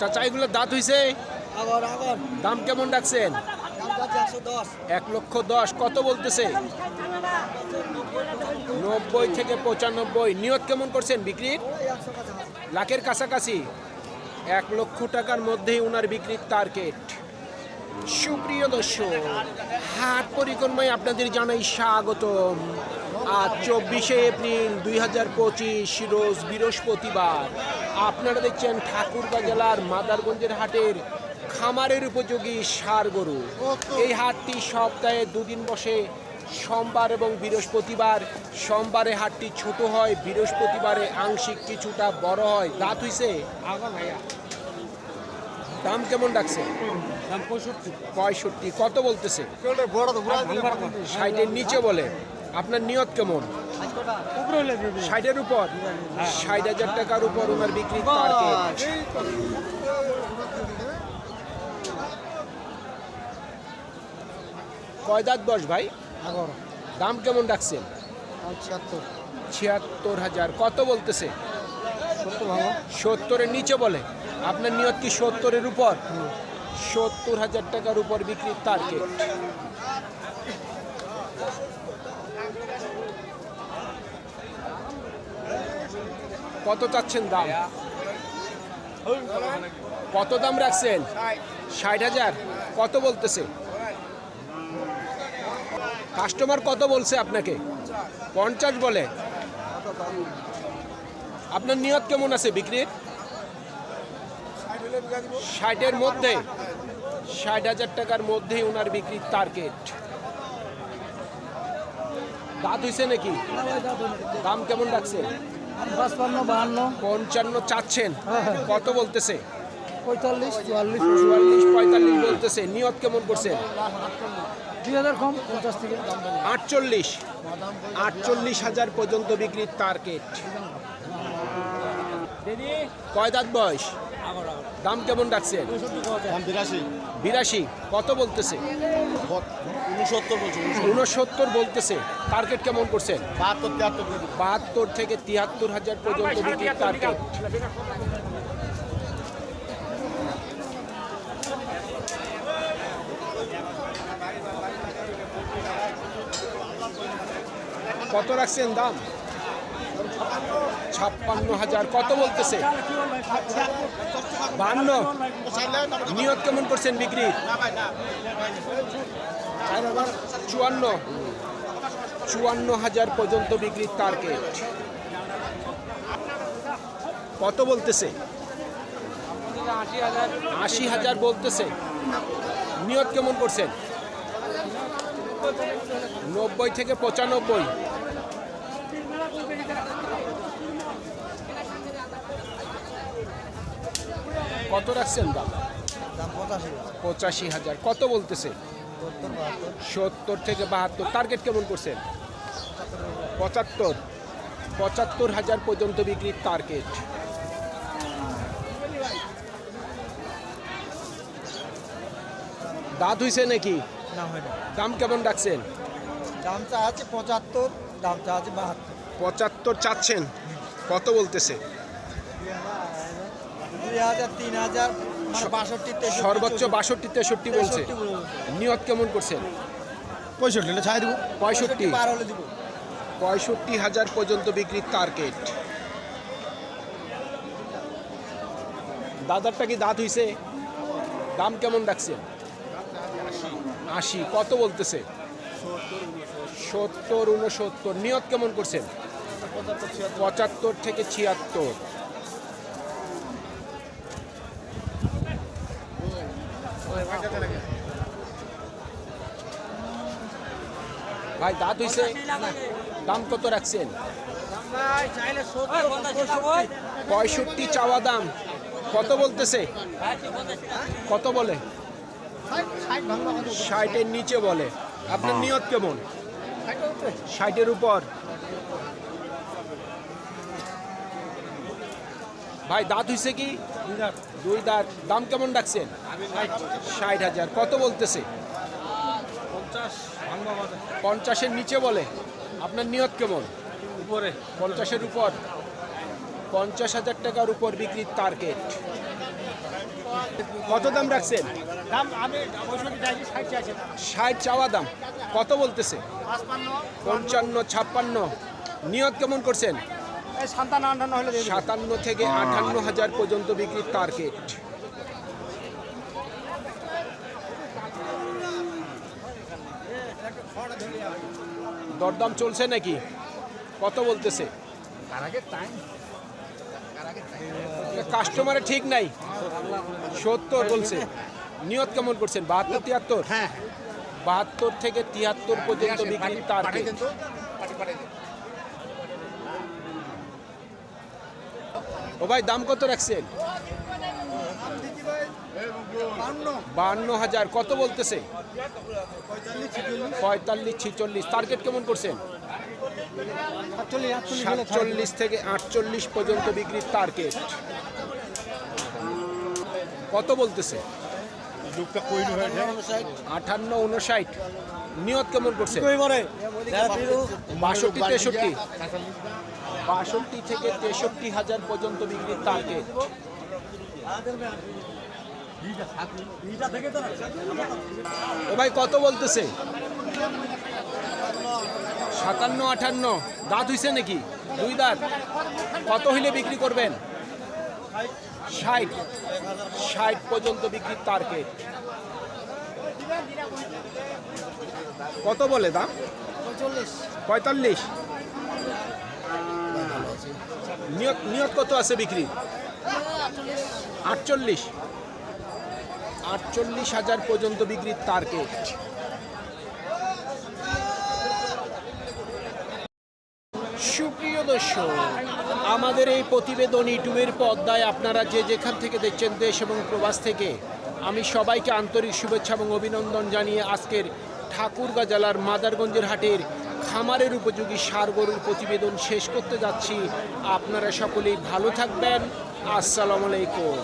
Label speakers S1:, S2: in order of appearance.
S1: চাচা এগুলোর দাঁত হইছে? দাম কেমন
S2: দশ
S1: এক লক্ষ দশ কত বলতেছে? নব্বই থেকে পঁচানব্বই। নিয়ত কেমন করছেন বিক্রির? লাখের কাছাকাছি। এক লক্ষ টাকার মধ্যেই ওনার বিক্রির টার্গেট সুপ্রিয় দর্শক হাট পরিক্রমায় আপনাদের জানাই স্বাগতম। আজ চব্বিশে এপ্রিল দুই হাজার পঁচিশ রোজ বৃহস্পতিবার। আপনারা দেখছেন ঠাকুরগাঁ জেলার মাদারগঞ্জের হাটের খামারের উপযোগী সার গরু। এই হাটটি সপ্তাহে দুদিন বসে সোমবার এবং বৃহস্পতিবার। সোমবারে হাটটি ছোট হয় বৃহস্পতিবারে আংশিক কিছুটা বড় হয়। দাঁত হইছে? দাম কেমন ডাকছে?
S2: পঁয়ষট্টি।
S1: কত বলতেছে?
S2: বড়
S1: ষাটের নিচে বলে। আপনার নিয়ত কেমন? ষাটের উপর। ষাট হাজার টাকার উপর ওনার বিক্রি কয় দাঁত বস ভাই? দাম কেমন রাখছেন?
S2: ছিয়াত্তর
S1: ছিয়াত্তর হাজার। কত বলতেছে? সত্তরের নিচে বলে। আপনার নিয়ত কি সত্তরের উপর? সত্তর হাজার টাকার উপর বিক্রির টার্গেট কত চাচ্ছেন দাম? কত দাম রাখছেন? ষাট। হাজার। কত বলতেছে? কাস্টমার কত বলছে আপনাকে? পঞ্চাশ বলে। আপনার নিয়ত কেমন আছে বিক্রির? ষাটের মধ্যে। ষাট হাজার টাকার মধ্যেই ওনার বিক্রির টার্গেট দাঁত হইছে নাকি? দাম কেমন রাখছেন?
S2: পাঁচপান্ন বাহান্ন।
S1: পঞ্চান্ন চাচ্ছেন।
S2: হ্যাঁ।
S1: কত বলতেছে?
S2: পঁয়তাল্লিশ চুয়াল্লিশ।
S1: চুয়াল্লিশ পঁয়তাল্লিশ বলতেছে। নিয়ত কেমন করছেন?
S2: দুই হাজার কম পঞ্চাশ থেকে।
S1: আটচল্লিশ। আটচল্লিশ হাজার পর্যন্ত বিক্রির টার্গেট কয় দাঁত বয়স? দাম কেমন রাখছেন
S2: বিরাশি।
S1: বিরাশি। কত বলতেছে?
S2: উনসত্তর
S1: উনসত্তর বলতেছে। টার্গেট কেমন করছেন?
S2: বাহাত্তর তিয়াত্তর
S1: বাহাত্তর থেকে তিয়াত্তর হাজার পর্যন্ত বিক্রির টার্গেট কত রাখছেন দাম? ছাপ্পান্ন হাজার। কত বলতেছে? বান্ন। নিয়ত কেমন করছেন বিক্রি? চুয়ান্ন। চুয়ান্ন হাজার পর্যন্ত বিক্রির টার্গেট কত বলতেছে? আশি হাজার বলতেছে। নিয়ত কেমন করছেন? নব্বই থেকে পঁচানব্বই। কত রাখছেন দাম?
S2: পঁচাশি
S1: হাজার। কত বলতেছে?
S2: সত্তর
S1: থেকে বাহাত্তর। টার্গেট কেমন করছেন? পঁচাত্তর। পঁচাত্তর হাজার পর্যন্ত বিক্রির টার্গেট দাঁত হইছে নাকি?
S2: না
S1: দাম কেমন রাখছেন?
S2: দাম চা আছে পঁচাত্তর দাম চা আছে বাহাত্তর।
S1: পঁচাত্তর চাচ্ছেন? কত বলতেছে?
S2: দুই হাজার তিন হাজার মানে
S1: সর্বোচ্চ বাষট্টি তেষট্টি বলছে। নিয়ত কেমন করছেন?
S2: পঁয়ষট্টি হলে ছাই দেবো।
S1: পঁয়ষট্টি। পঁয়ষট্টি হাজার পর্যন্ত বিক্রির টার্গেট দাদারটা কি দাঁত হইছে? দাম কেমন রাখছেন আশি। কত বলতেছে? সত্তর উনসত্তর। নিয়ত কেমন করছেন? পঁচাত্তর থেকে ছিয়াত্তর। ভাই, দাঁত হইছে। দাম কত রাখছেন? পঁয়ষট্টি চাওয়া দাম। কত বলতেছে? কত বলে? ষাটের নিচে বলে। আপনার নিয়ত কেমন? ষাটের উপর। ভাই দাঁত হইছে কি? দুই দাঁত। দাম কেমন রাখছেন ষাট হাজার। কত বলতেছে? পঞ্চাশের নিচে বলে। আপনার নিয়ত কেমন?
S2: উপরে।
S1: পঞ্চাশের উপর? পঞ্চাশ হাজার টাকার উপর বিক্রির টার্গেট। কত দাম রাখছেন?
S3: ষাট
S1: চাওয়া দাম। কত বলতেছে? পঞ্চান্ন ছাপ্পান্ন। নিয়ত কেমন করছেন?
S3: সাতান্ন
S1: থেকে আটান্ন হাজার পর্যন্ত বিক্রির টার্গেট দরদাম চলছে নাকি? কত বলতেছে? কাস্টমারে ঠিক নাই। সত্তর বলছে। নিয়ত কেমন করছেন? বাহাত্তর তিয়াত্তর?
S3: হ্যাঁ।
S1: বাহাত্তর থেকে তিয়াত্তর পর্যন্ত বিক্রির টার্গেট ও ভাই, দাম কত রাখছেন? বান্ন হাজার, কত বলতেছে? পঁয়তাল্লিশ ছিচল্লিশ টার্গেট কেমন করছেন? সাতচল্লিশ থেকে আটচল্লিশ পর্যন্ত বিক্রির টার্গেট কত বলতেছে? আটান্ন উনষাট। নিয়ত কেমন করছে? বাষট্টি, তেষট্টি। বাষট্টি থেকে তেষট্টি হাজার পর্যন্ত বিক্রির টার্গেট ও ভাই, কত বলতেছে? সাতান্ন, আটান্ন। দাঁত হইছে নাকি? দুই দাঁত। কত হইলে বিক্রি করবেন? ষাট। ষাট পর্যন্ত বিক্রির টার্গেট কত বলে দাম? পঁয়তাল্লিশ। নিয়ত নিয়ত কত আছে বিক্রি? আটচল্লিশ। আটচল্লিশ হাজার পর্যন্ত বিক্রির টার্গেট সুপ্রিয় দর্শক, আমাদের এই প্রতিবেদন ইউটিউবের পর্দায় আপনারা যে যেখান থেকে দেখছেন দেশ এবং প্রবাস থেকে, আমি সবাইকে আন্তরিক শুভেচ্ছা এবং অভিনন্দন জানিয়ে আজকের ঠাকুরগাঁ জেলার মাদারগঞ্জের হাটের খামারের উপযোগী সার গরুর প্রতিবেদন শেষ করতে যাচ্ছি। আপনারা সকলেই ভালো থাকবেন। আসসালামু আলাইকুম।